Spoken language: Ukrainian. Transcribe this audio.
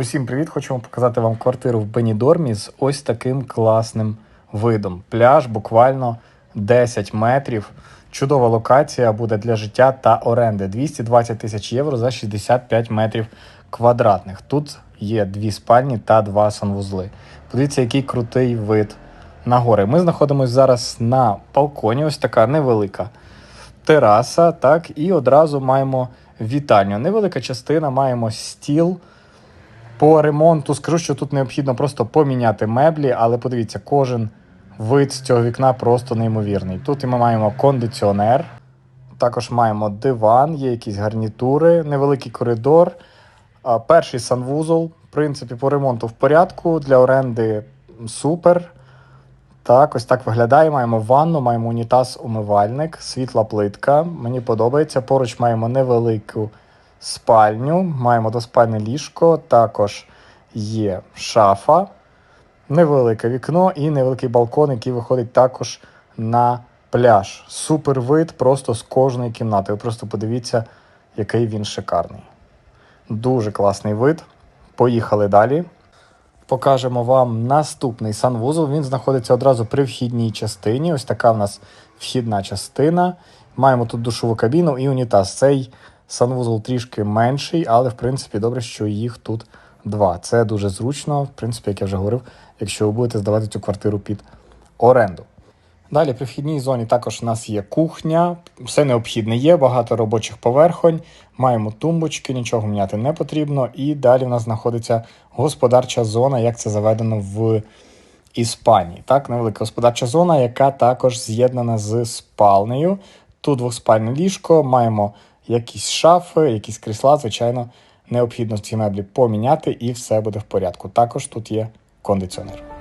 Усім привіт! Хочемо показати вам квартиру в Бенідормі з ось таким класним видом. Пляж буквально 10 метрів. Чудова локація буде для життя та оренди. 220 тисяч євро за 65 метрів квадратних. Тут є дві спальні та два санвузли. Подивіться, який крутий вид на гори. Ми знаходимося зараз на балконі. Ось така невелика тераса, так, і одразу маємо вітальню. Невелика частина, маємо стіл. По ремонту скажу, що тут необхідно просто поміняти меблі, але подивіться, кожен вид з цього вікна просто неймовірний. Тут і ми маємо кондиціонер, також маємо диван, є якісь гарнітури, невеликий коридор, перший санвузол. В принципі, по ремонту в порядку, для оренди супер. Так, ось так виглядає. Маємо ванну, маємо унітаз, умивальник, світла плитка. Мені подобається. Поруч маємо невелику спальню, маємо двоспальне ліжко, також є шафа, невелике вікно і невеликий балкон, який виходить також на пляж. Супер вид просто з кожної кімнати. Ви просто подивіться, який він шикарний. Дуже класний вид. Поїхали далі. Покажемо вам наступний санвузол. Він знаходиться одразу при вхідній частині. Ось така в нас вхідна частина. Маємо тут душову кабіну і унітаз. Цей санвузол трішки менший, але в принципі добре, що їх тут два. Це дуже зручно, в принципі, як я вже говорив, якщо ви будете здавати цю квартиру під оренду. Далі при вхідній зоні також у нас є кухня, все необхідне є, багато робочих поверхонь, маємо тумбочки, нічого міняти не потрібно. І далі в нас знаходиться господарча зона, як це заведено в Іспанії. Так, невелика господарча зона, яка також з'єднана з спальнею. Тут двоспальне ліжко, маємо якісь шафи, якісь крісла. Звичайно, необхідно ці меблі поміняти і все буде в порядку. Також тут є кондиціонер.